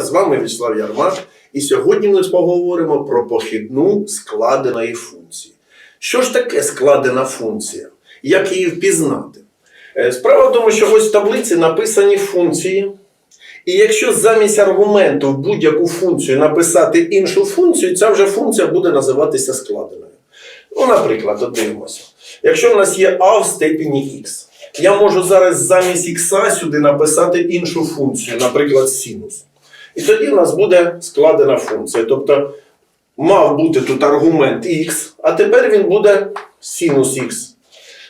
З вами Вячеслав Ярмак, і сьогодні ми поговоримо про похідну складеної функції. Що ж таке складена функція? Як її впізнати? Е, Справа в тому, що ось в таблиці написані функції. І якщо замість аргументу в будь-яку функцію написати іншу функцію, ця вже функція буде називатися складеною. Ну, наприклад, дивимося. Якщо в нас є а в степені х, я можу зараз замість х сюди написати іншу функцію, наприклад, синус. І тоді в нас буде складена функція. Тобто мав бути тут аргумент х, а тепер він буде синус х.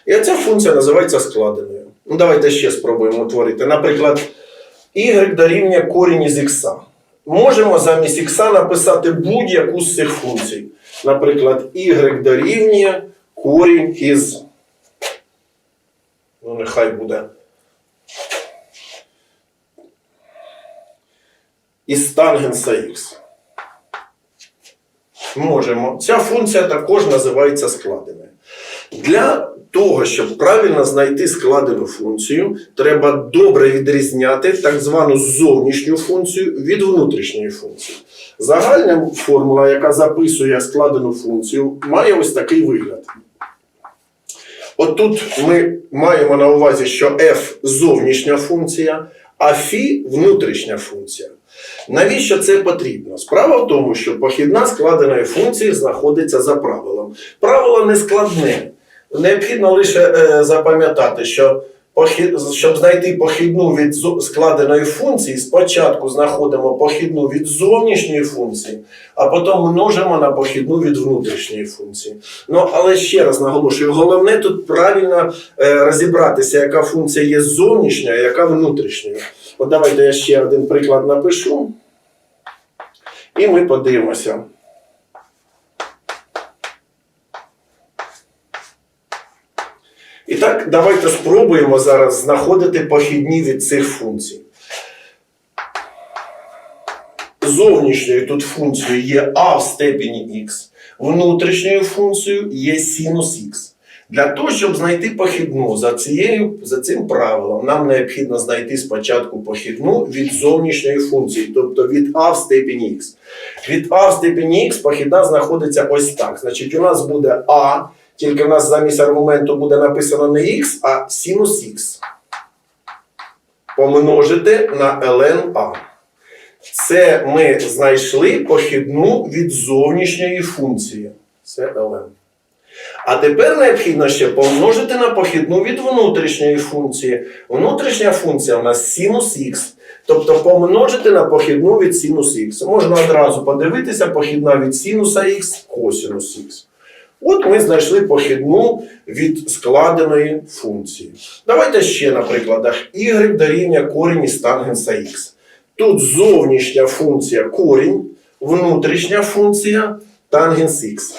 І ця функція називається складеною. Ну, давайте ще спробуємо утворити. Наприклад, y дорівнює корінь із х. Можемо замість х написати будь-яку з цих функцій. Наприклад, y дорівнює корінь із. Ну, нехай буде. Із тангенса х. Можемо. Ця функція також називається складеною. Для того, щоб правильно знайти складену функцію, треба добре відрізняти так звану зовнішню функцію від внутрішньої функції. Загальна формула, яка записує складену функцію, має ось такий вигляд. От тут ми маємо на увазі, що f зовнішня функція, а φ внутрішня функція. Навіщо це потрібно? Справа в тому, що похідна складеної функції знаходиться за правилом. Правило не складне. Необхідно лише е, запам'ятати, що щоб знайти похідну від складеної функції, спочатку знаходимо похідну від зовнішньої функції, а потім множимо на похідну від внутрішньої функції. Ну, але ще раз наголошую, головне тут правильно е, розібратися, яка функція є зовнішньою, а яка внутрішньою. От давайте я ще один приклад напишу. І ми подивимося. І так, давайте спробуємо зараз знаходити похідні від цих функцій. Зовнішньою тут функцією є а в степені х, внутрішньою функцією є синус х. Для того, щоб знайти похідну за, цією, за цим правилом, нам необхідно знайти спочатку похідну від зовнішньої функції, тобто від а в степені х. Від а в степені х похідна знаходиться ось так. Значить, у нас буде а, тільки в нас замість аргументу буде написано не х, а синус х. Помножити на ln а. Це ми знайшли похідну від зовнішньої функції. Це ln. А тепер необхідно ще помножити на похідну від внутрішньої функції. Внутрішня функція у нас синус х. Тобто помножити на похідну від синус х. Можна одразу подивитися похідна від синуса х, косинус х. От ми знайшли похідну від складеної функції. Давайте ще на прикладах. y дорівнює корінь із тангенса х. Тут зовнішня функція корінь, внутрішня функція тангенс х.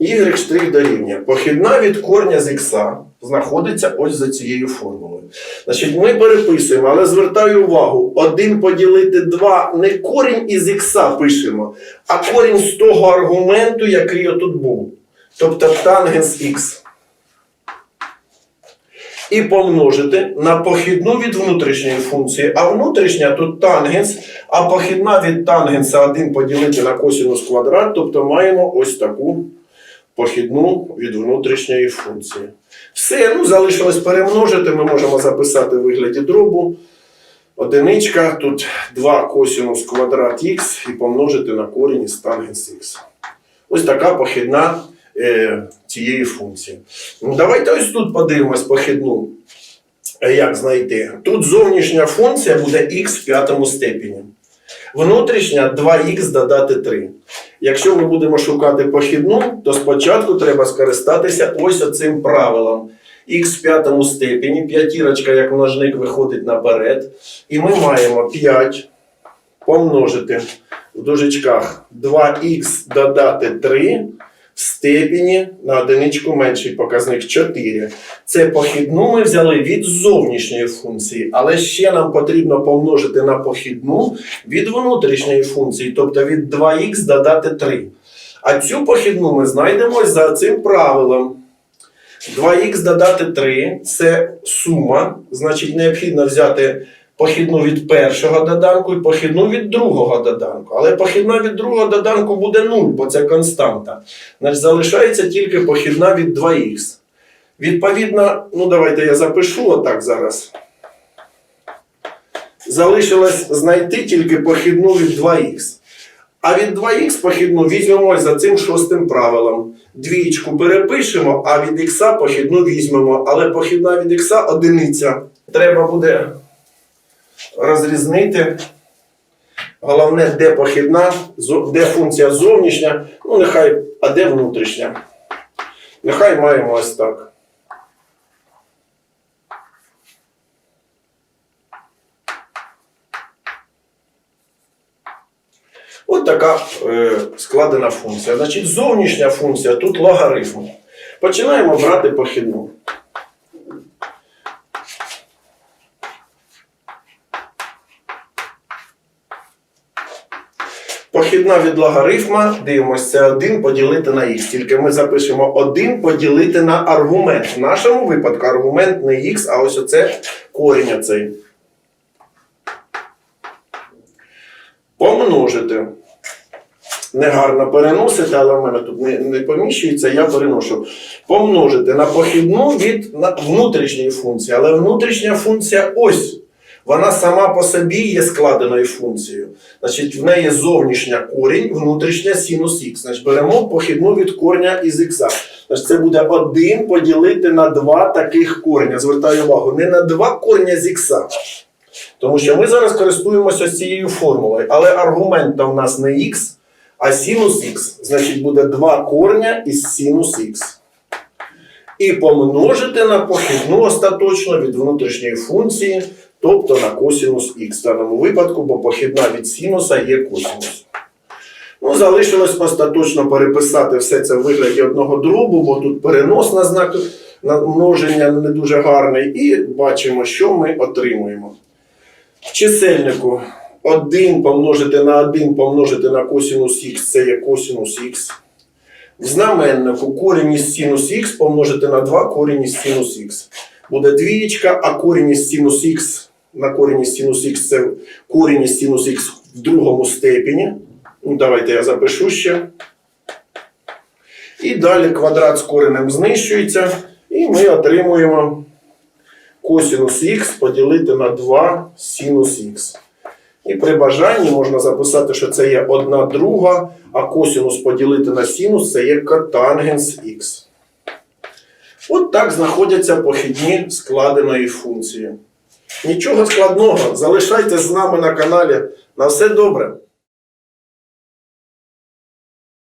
Y дорівнює. Похідна від корня з х знаходиться ось за цією формулою. Значить, ми переписуємо, але звертаю увагу: 1 поділити 2 не корінь із х пишемо, а корінь з того аргументу, який отут був. Тобто тангенс х. І помножити на похідну від внутрішньої функції, а внутрішня тут тангенс, а похідна від тангенса 1 поділити на косинус квадрат, тобто маємо ось таку похідну від внутрішньої функції. Все, ну залишилось перемножити, ми можемо записати в вигляді дробу. Одиничка, тут 2 косинус квадрат х і помножити на корінь із тангенс х. Ось така похідна е, цієї функції. Ну, давайте ось тут подивимось похідну. Е, Як знайти? Тут зовнішня функція буде х в п'ятому степені. Внутрішня 2х додати 3. Якщо ми будемо шукати похідну, то спочатку треба скористатися ось оцим правилом. Х в п'ятому степені, п'ятірочка як множник виходить наперед. І ми маємо 5 помножити в дужечках 2х додати 3 в степені на одиничку менший показник 4. Це похідну ми взяли від зовнішньої функції, але ще нам потрібно помножити на похідну від внутрішньої функції, тобто від 2х додати 3. А цю похідну ми знайдемо за цим правилом. 2х додати 3 це сума, значить необхідно взяти похідну від першого доданку і похідну від другого доданку. Але похідна від другого доданку буде 0, бо це константа. Значить, залишається тільки похідна від 2х. Відповідно, ну давайте я запишу отак зараз. Залишилось знайти тільки похідну від 2х. А від 2х похідну візьмемо за цим шостим правилом. Двічку перепишемо, а від х похідну візьмемо. Але похідна від х одиниця. Треба буде розрізнити. Головне, де похідна, де функція зовнішня, ну нехай, а де внутрішня. Нехай маємо ось так. От така е, складена функція. Значить, зовнішня функція тут логарифм. Починаємо брати похідну. Похідна від логарифма, дивимося, це 1 поділити на х. Тільки ми запишемо 1 поділити на аргумент. В нашому випадку аргумент не х, а ось оце корінь оцей. Помножити. Негарно переносити, але в мене тут не, не поміщується, я переношу. Помножити на похідну від внутрішньої функції. Але внутрішня функція ось. Вона сама по собі є складеною функцією. Значить, в неї зовнішня корінь, внутрішня синус х. Значить, беремо похідну від корня із х. Значить, це буде 1 поділити на два таких кореня. Звертаю увагу, не на два корення з х. Тому що ми зараз користуємося цією формулою, але аргумент у нас не х, а синус х. Значить, буде 2 корня із синус х. І помножити на похідну остаточно від внутрішньої функції, тобто на косинус х в даному випадку, бо похідна від синуса є косинус. Ну, залишилось остаточно переписати все це в вигляді одного дробу, бо тут перенос на знак на множення не дуже гарний. І бачимо, що ми отримуємо. В чисельнику 1 помножити на 1 помножити на косинус х це є косинус х. В знаменнику корінь із синус х помножити на 2 корінь із синус х. Буде двієчка, а корінь із синус х на корінь із синус х це корінь із синус х в другому степені. Ну, давайте я запишу ще. І далі квадрат з коренем знищується, і ми отримуємо косинус х поділити на 2 синус х. І при бажанні можна записати, що це є 1 друга, а косинус поділити на синус це є котангенс х. От так знаходяться похідні складеної функції. Нічого складного, залишайтесь з нами на каналі. На все добре!